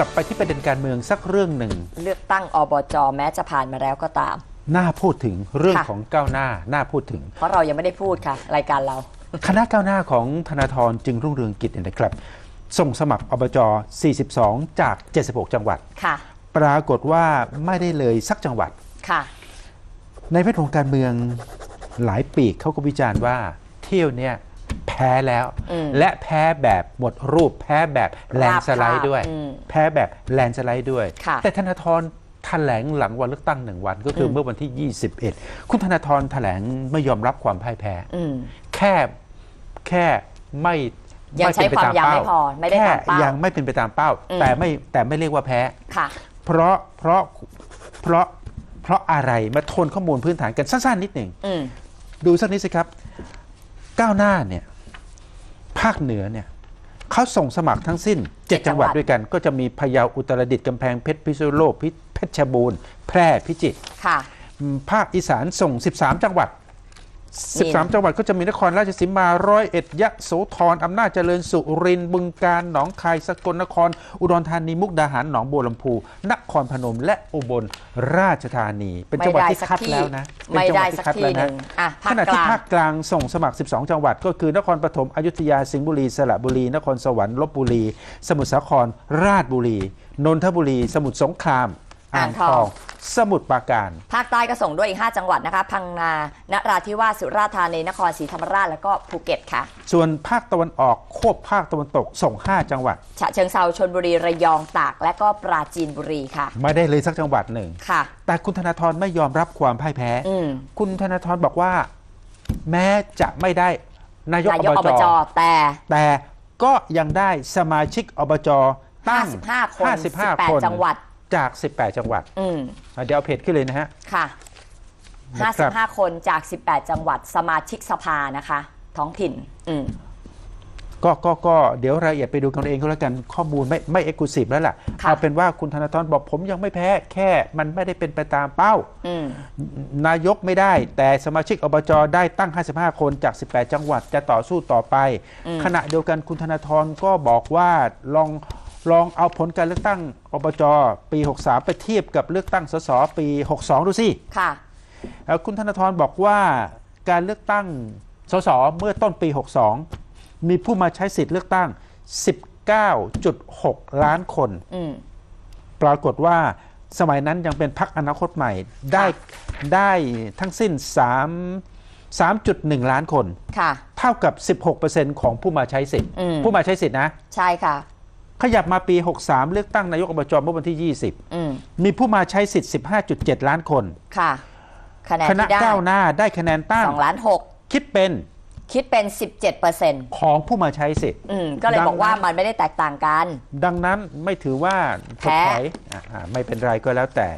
ลับไปที่ประเด็นการเมืองสักเรื่องหนึ่ง เลือกตั้งอบจแม้จะผ่านมาแล้วก็ตาม น่าพูดถึงเรื่องค่ะ ของก้าวหน้าน่าพูดถึง เพราะเรายังไม่ได้พูดค่ะ รายการเรา คณะก้าวหน้าของธนาธรจึงรุ่งเรืองกิจเนี่ยนะครับ ส่งสมัครอบจ 42 จาก 76 จังหวัด ค่ะ ปรากฏว่าไม่ได้เลยสักจังหวัด ค่ะ ในแวดวงการเมืองหลายปีกเขาก็วิจารณ์ว่าเที่ยวเนี่ย แพ้แล้วอืมและแพ้แบบหมดรูป แพ้แบบแลนด์สไลด์ด้วยอืมแพ้แบบแลนด์สไลด์ด้วยค่ะแต่ธนาธรแถลงหลังวันเลือกตั้งหนึ่งวันก็คืออมเมื่อวันที่ 21 คุณธนาธรแถลงไม่ยอมรับความพ่ายแพ้อืมแค่แค่ไม่ยังใช้เป็นไปตความยังไม่พอไม่ได้แค่ตามเป้ายัยังไม่เป็นไปตามเป้าอืมแต่ไม่แต่ไม่เรียกว่าแพ้ค่ะเพราะเพราะเพราะเพราะอะไรมาทวนข้อมูลพื้นฐานกันสั้นๆนิดหนึ่งอืมดูสักนิดสิครับ ก้าวหน้าเนี่ย ภาคเหนือเนี่ยเขาส่งสมัครทั้งสิ้นเจ็ด7จังหวัดจังหวัดด้วยกัน ก็จะมีพะเยาอุตรดิตถ์กำแพงเพชรพิษณุโลกพิเพชรบูรณ์แพร่พิจิตรค่ะอืมภาคอีสานส่ง 13 จังหวัดนี่ 13 จังหวัดก็จะมีนครราชสีมาร้อยเอ็ดยะโสธรอำนาจเจริญสุรินทร์บึงกาฬหนองคายสกลนคร อุดรธานีมุกดาหารหนองบัวลำพูนครพนมและอุบลราชธานี เป็นจังหวัดที่คัดแล้วนะเป็นไม่จังหได้วัดที่สักคัดที่แล้วหนะนึ่งอะภาขคณะกที่ลางภาคกลางส่งสมัคร 12 จังหวัด ก็คือนครปฐมอยุธยาสิงห์บุรีสระบุรี นครสวรรค์ลบบุรี สมุทรสาครราชบุรี นนทบุรี สมุทรสงคราม อ่างทอง สมุทรปราการ ภาคใต้ก็ส่งด้วยอีก 5 จังหวัดนะคะพังงานราธิวาสสุราษฎร์ธานีนครศรีธรรมราชแล้วก็ภูเก็ตค่ะ ส่วนภาคตะวันออกควบภาคตะวันตกส่ง 5 จังหวัด ฉะเชิงเซาชนบุรีระยองตาก และก็ปราจีนบุรีค่ะ ไม่ได้เลยสักจังหวัดหนึ่งค่ะ แต่คุณธนาธรไม่ยอมรับความพ่ายแพ้ อืม คุณธนาธรบอกว่า แม้จะไม่ได้นายกนายอกอบจจ แต่ แต่ก็ยังได้สมาชิกอบจตั้ง55 คน 55 คน 18 จังหวัด จาก 18 จังหวัดอืมอะเดี๋ยวเอาเพจขึ้นเลยนะฮะ ค่ะ นะครับ55 คนจาก 18 จังหวัดสมาชิกสภานะคะ ท้องถิ่น อืม ก็ก็ก็เดี๋ยวรายละเอียดไปดูกันเองก็แล้วกันข้อมูลไม่ไม่เอ็กซ์คลูซีฟแล้วล่ะ ค่ะ เอาเป็นว่าคุณธนาธรบอกผมยังไม่แพ้ แค่มันไม่ได้เป็นไปตามเป้า อืม นายกไม่ได้ แต่สมาชิกอบจได้ตั้ง 55 คนจาก 18 จังหวัดจะต่อสู้ต่อไปอืมขณะเดียวกันคุณธนาธรก็บอกว่าลอง ลองเอาผลการเลือกตั้งอบจปี 63 ไปเทียบกับเลือกตั้งสสปี 62 ดูสิค่ะเอ่อคุณธนาธรบอกว่าการเลือกตั้งสสเมื่อต้นปี 62 มีผู้มาใช้สิทธิ์เลือกตั้ง 19.6 ล้านคนอืมปรากฏว่าสมัยนั้นยังเป็นพักอนาคตใหม่ได้ได้ทั้งสิ้น 3 3.1 ล้านคน ค่ะ เท่ากับ 16%ของผู้มาใช้สิทธิ์อืมผู้มาใช้สิทธิ์นะ ใช่ค่ะ ขยับมาปี 63 เลือกตั้งนายกอบจเมื่อวันที่อืม20 มีผู้มาใช้สิทธิ์ 15.7 ล้านคน ค่ะคะแนนคณะที่ได้ก้าวหน้าได้คะแนนตั้งสองล้านหกคิดเป็นคิดเป็น 17เปอร์เซ็นต์ของผู้มาใช้สิทธิ์อืมก็เลยดังนั้นบอกว่ามันไม่ได้แตกต่างกัน ดังนั้นไม่ถือว่าถดแพ้ถอยอะอะไม่เป็นไรก็แล้วแต่